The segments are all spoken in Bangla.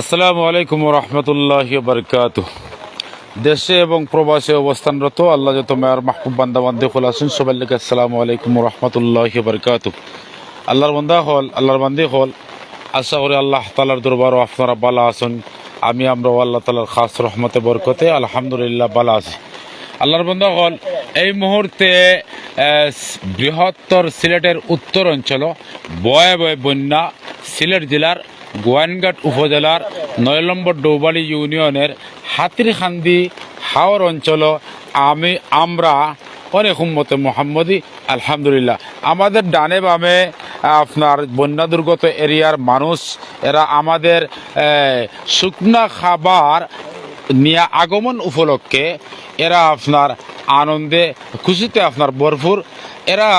আসসালামু আলাইকুম রহমতুল্লাহ বরকাত দেশে এবং প্রবাসে অবস্থানরত আল্লাহ যত মেয়ার মাহবুব বান্দা বান্দে খোলা আসুন সবাই লিখে আসসালামু আলাইকুম রহমতুল্লাহ বরকাত আল্লাহর বান্দা হল, আল্লাহর বান্দি হল। আশা করি আল্লাহ তালার দরবার আপনারা বালা আসুন আমি, আমরা আল্লাহ তালার খাস রহমতে, বরকতে আলহামদুলিল্লাহ বালা আছি। আল্লাহর বন্ধ হল, এই মুহূর্তে বৃহত্তর সিলেটের উত্তর অঞ্চল, বয়ে বয়ে বন্যা, সিলেট জেলার গোয়াইনঘাট উপজেলার নয় নম্বর ডৌবালি ইউনিয়নের হাতিরখান্দি হাওর অঞ্চল আমি, আমরা, অনেক উম্মতে মোহাম্মদী, আলহামদুলিল্লাহ। আমাদের ডানে বামে আপনার বন্যা দুর্গত এরিয়ার মানুষ, এরা আমাদের শুকনা খাবার নিয়ে আগমন উপলক্ষে, এরা আপনার আনন্দে, খুশিতে আপনার ভরপুর এরা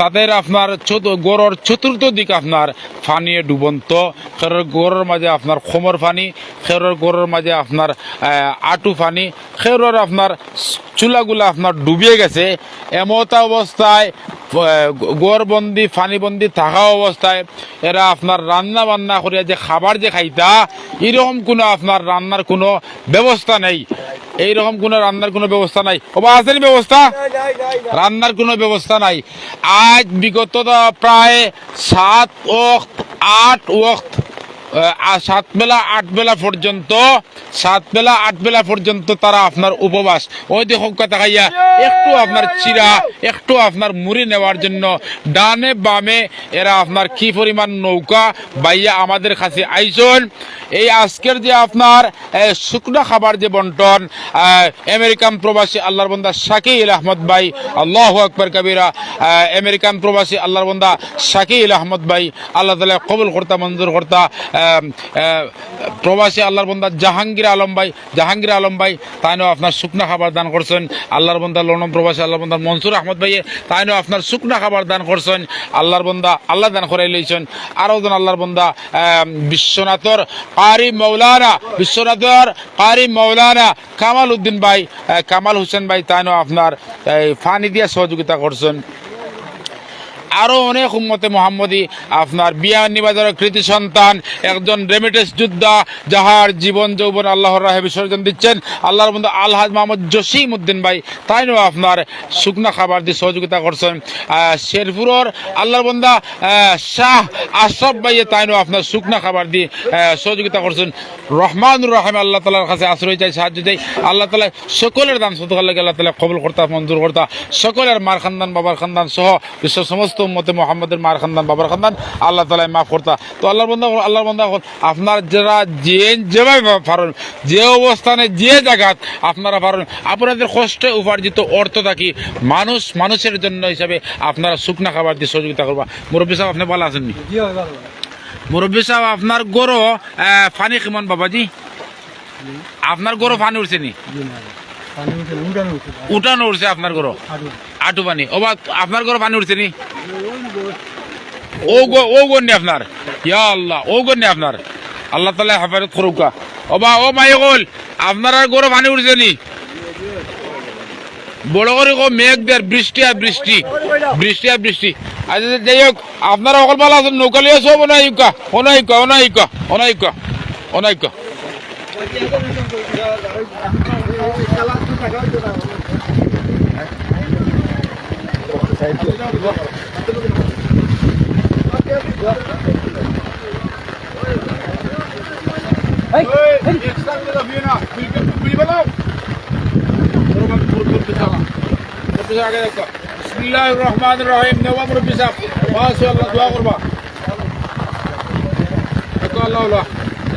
তাদের আপনার গড়ের চতুর্থ দিক আপনার ফানিয়ে ডুবন্ত খেরোর গড়ের মাঝে আপনার খমর ফানি খেরোর গড়ের মাঝে আপনার আটু ফানি খেরোর আপনার চুলাগুলা আপনার ডুবিয়ে গেছে। এমতা অবস্থায় গড়বন্দি ফানিবন্দি থাকা অবস্থায় এরা আপনার রান্না বান্না করিয়া যে খাবার যে খাইতা এরকম কোনো আপনার রান্নার কোনো ব্যবস্থা নেই। এইরকম কোনো রান্নার কোনো ব্যবস্থা নাই। ও বা ব্যবস্থা রান্নার কোনো ব্যবস্থা নাই। আজ বিগত প্রায় সাত ওক্ত আট আহ, সাত বেলা, আট বেলা পর্যন্ত, সাত বেলা, আট বেলা পর্যন্ত তারা আপনার উপবাস। ওই দেখো কথা খাইয়া, একটু আপনার চিরা, একটু আপনার মুড়ি নেওয়ার জন্য ডানে বামে এরা আপনার কি পরিমাণ নৌকা বাইয়া আমাদের কাছে আইসন। এই আজকের যে আপনার শুকনো খাবার যে বন্টন আমেরিকান প্রবাসী আল্লাহর বন্দা শাকিল আহমদ ভাই, আল্লাহ আকবর কবিরা আমেরিকান প্রবাসী আল্লাহর বন্দা শাকিল আহমদ ভাই, আল্লাহ তালা কবুল কর্তা, মঞ্জুর কর্তা প্রবাসী আল্লাহর বন্দা জাহাঙ্গীর আলম ভাই জাহাঙ্গীর আলম ভাই তাইনও আপনার শুকনা খাবার দান করছেন। আল্লাহর বন্দা লন্ডন প্রবাসী আল্লাহর বন্দা মনসুর আহমদ ভাইয়ে তাইনও আপনার শুকনা খাবার দান করছেন। আল্লাহর বন্দা আল্লাহ দান করাই লইছেন। আরও জন আল্লাহর বন্দা বিশ্বনাথর কারি মৌলানা বিশ্বনাথর কারি মৌলানা কামাল উদ্দিন ভাই কামাল হোসেন ভাই তাইনও আপনার এই, ফানি দিয়া সহযোগিতা করছেন। আরও অনেক উম্মতে মোহাম্মদী আপনার বিয়ানি বাজারের কৃতি সন্তান একজন রেমিটেন্স যোদ্ধা যাহার জীবন যৌবন আল্লাহর রাহে বিসর্জন দিচ্ছেন। আল্লাহর বন্ধু আলহাজ মোহাম্মদ জসিম উদ্দিন ভাই তাইনও আপনার শুকনা খাবার দিয়ে সহযোগিতা করছেন। শেরপুরের আল্লাহর আহ, শাহ আশরাফ ভাইয়ে তাইনও আপনার শুকনা খাবার দিয়ে সহযোগিতা করছেন। রহমানুর রহিম আল্লাহ তালার কাছে আশ্রয় চাই সাহায্য চাই। আল্লাহ তালা সকলের দান সতকার লাগে আল্লাহ তালা কবল কর্তা মঞ্জুর কর্তা। সকলের মার খানদান বাবার খানদান সহ বিশ্বের সমস্ত উম্মতে মোহাম্মদের মার খানদান বাবার খানদান আল্লাহ তালা মাফ কর্তা। তো আল্লাহর বন্ধা আল্লাহর বন্ধা আপনার যারা যে যেভাবে পারেন যে অবস্থানে যে জায়গাত আপনারা পারেন আপনাদের কষ্টে উপার্জিত অর্থ থাকি মানুষ মানুষের জন্য হিসাবে আপনারা শুকনা খাবার দিয়ে সহযোগিতা করবা। মুরব্বী সাহেব আপনি ভালো আছেননি মুরব্বী সাহেব আপনার গরো ফানি কেমন বাবাজি? আপনার গরো ফানি উঠছে নি। উঠানো উঠছে আপনার গরো আটু পানি। ও বা আপনার গরো পানি উঠছে নি? ও গো ও গন্যা আপনার। ইয়া আল্লাহ ও গন্যা আপনার। আল্লাহ তালা হেফাজত করুকা ও বা ও মাই গল আপনার আর গরো পানি উঠছে নি? বড় করে কো মেঘ দেয় বৃষ্টি আর বৃষ্টি বৃষ্টি আর বৃষ্টি। আচ্ছা যাই হোক আপনারা অকল ভালো আছেন নৌকা লিয়ে সব অনাইকা অনাইকা অনাইকা অনাইকা অনাইকা বিসমিল্লাহির রহমানির রহিম নওয়াব রব্বি সাহেব মাশাআল্লাহ দোয়া করবা দেখো আল্লাহ আল্লাহ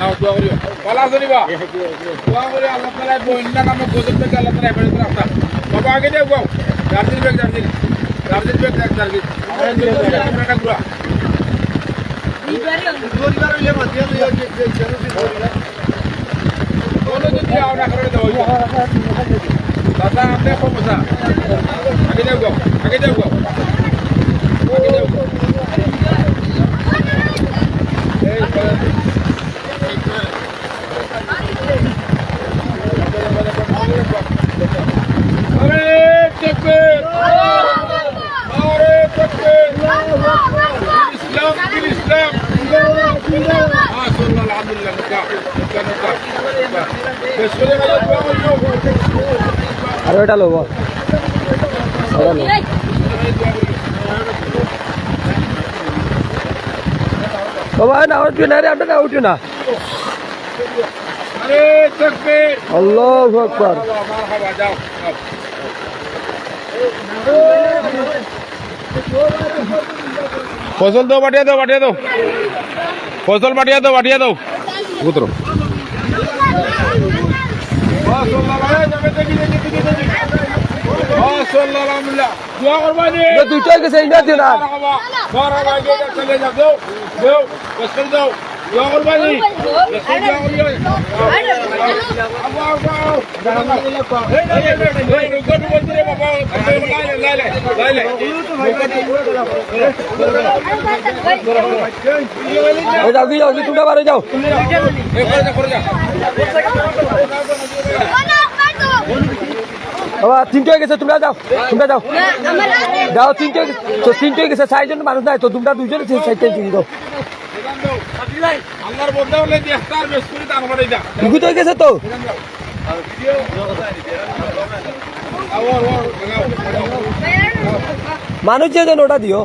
আছো নিবা? দোয়া করি আল্লাহ তাআলা বন্যা নামক গজব থেকে আল্লাহ তাআলা হেফাজত রাখতা বাবা, আগে দেও গাও দার্জিল বেগ দার্জিল দার্জিল বেগ দেখ দার্জিল ঘুরা কোনো যদি না করে দাও দাদা আপনি কমসা আগে দেও গাও আগে দেও গাও আগে দেও গাও এই আরে এটা লোব বাবা না উঠবে না রে আপনারা উঠবে না। আল্লাহ আকবার। ফসল দাও বাটিয়া দাও বাটিয়া দাও। ফসল বাটিয়া দাও বাটিয়া দাও। উতরো। দোয়া করবা নি। এটা দুইটাই যাও কি তোমরা বারে যাও বাবা তিনটে হয়ে গেছে তোমরা যাও তোমরা যাও। যাও তিনটে তো তিনটে হয়ে গেছে চারজন মানুষ নাই তো তোমরা দুজন চারটে চিনি দাও। দুগুত হয়ে গেছে তো। মানুষ যে যেন ওটা দিও।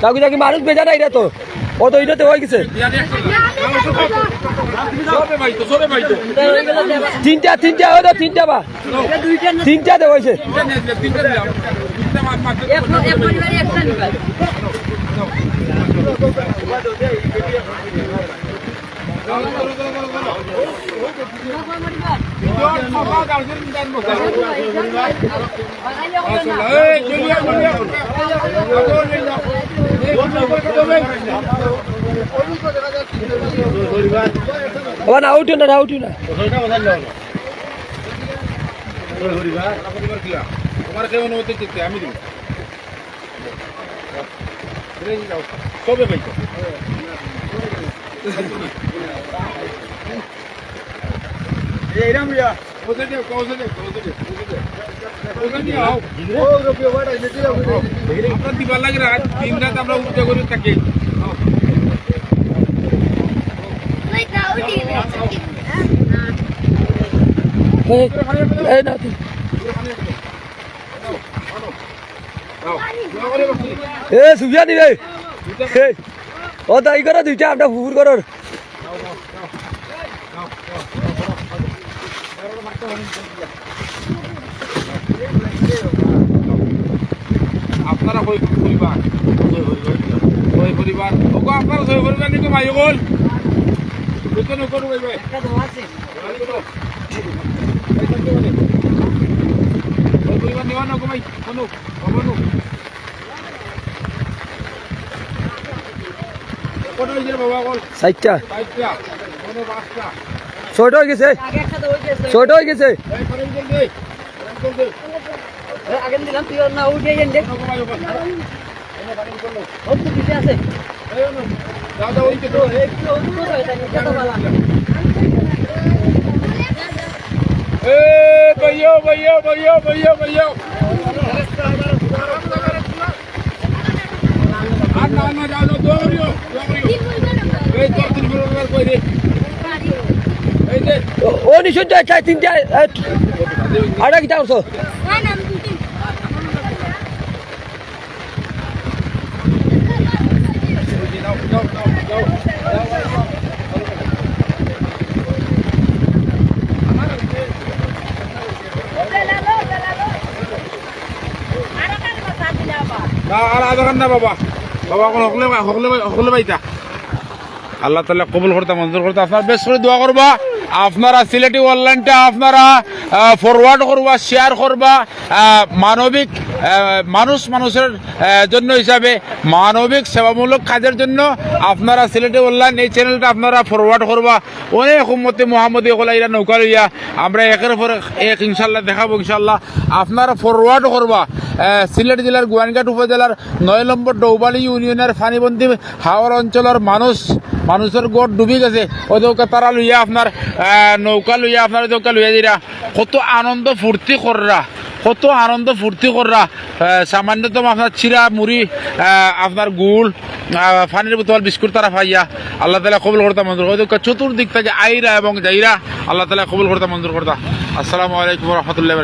যাও কি যাও কি মানুষ বেজা নাই রে তো? ও তো এটাতে হয়ে গেছে। তিনটা তিনটা হয় তো তিনটা বা। তিনটা দে হয়েছে। তিনটা দিলাম না উঠিও না না উঠিও না তোমার কেউ অনুমতি চিত্তে আমি দিব কবে পাইছো কোথায় দিও কোথায় দিও কোথায় দিও কোথায় দিও আও আপনার দিবার লাগে আজ দিন রাত আমরা উঠতে করি থাকি। এই, না এ সুবিয়া এই, ও তাই করো দুইটা আমরা ফুফুর করো আপনারা পরিবার। পরিবার। ওগো আপনারা পরিবার নিকো ভাই ওগল দুটো নকো ভাই ভাই কই পাঁচটা কোনু পাঁচটা ছোট হয়ে গেছে ছোট হয়ে গেছে এই ભાઈઓ ભાઈઓ ભાઈઓ ભાઈઓ ભાઈઓ. આ કાલમાં જાજો દોર્યો દોર્યો ও নিশুদ্ধ চাই তিনটা আড়া কি চাওছো Go, go, go. বাবা। বাইতা আল্লাহ তালা কবুল করতে মঞ্জুর করতে। আপনার বেশ করে দোয়া করবা। আপনারা সিলেটি অনলাইনটা আপনারা ফরওয়ার্ড করবা শেয়ার করবা মানবিক মানুষ মানুষের জন্য হিসাবে, মানবিক সেবামূলক কাজের জন্য আপনারা সিলেটি অনলাইন এই চ্যানেলটা আপনারা ফরওয়ার্ড করবা। অনেক উম্মতে মোহাম্মদী হলা এরা নৌকা লইয়া আমরা একের পর এক ইনশাল্লাহ দেখাবো ইনশাল্লাহ আপনারা ফরওয়ার্ড করবা সিলেট জেলার গোয়াইনঘাট উপজেলার নয় নম্বর ডৌবালি ইউনিয়নের ফানিবন্দি হাওড় অঞ্চলের মানুষ মানুষের গড় ডুবি গেছে। ওদেরকে তারা লইয়া আপনার নৌকা লইয়া আপনার ওদেরকে লইয়া দিরা। কত আনন্দ ফুর্তি কররা কত আনন্দ ফুর্তি কররা। সামান্যতম আপনার চিরা মুড়ি আপনার আহ, পানির বোতল বিস্কুট তারা পাইয়া আল্লাহ তালা কবুল করতা মঞ্জুর করতা। চতুর্দিক থেকে আইরা এবং যাইরা আল্লাহ তালা কবুল করতা মঞ্জুর করতা। আসসালামু আলাইকুম রহমতুল্লাহ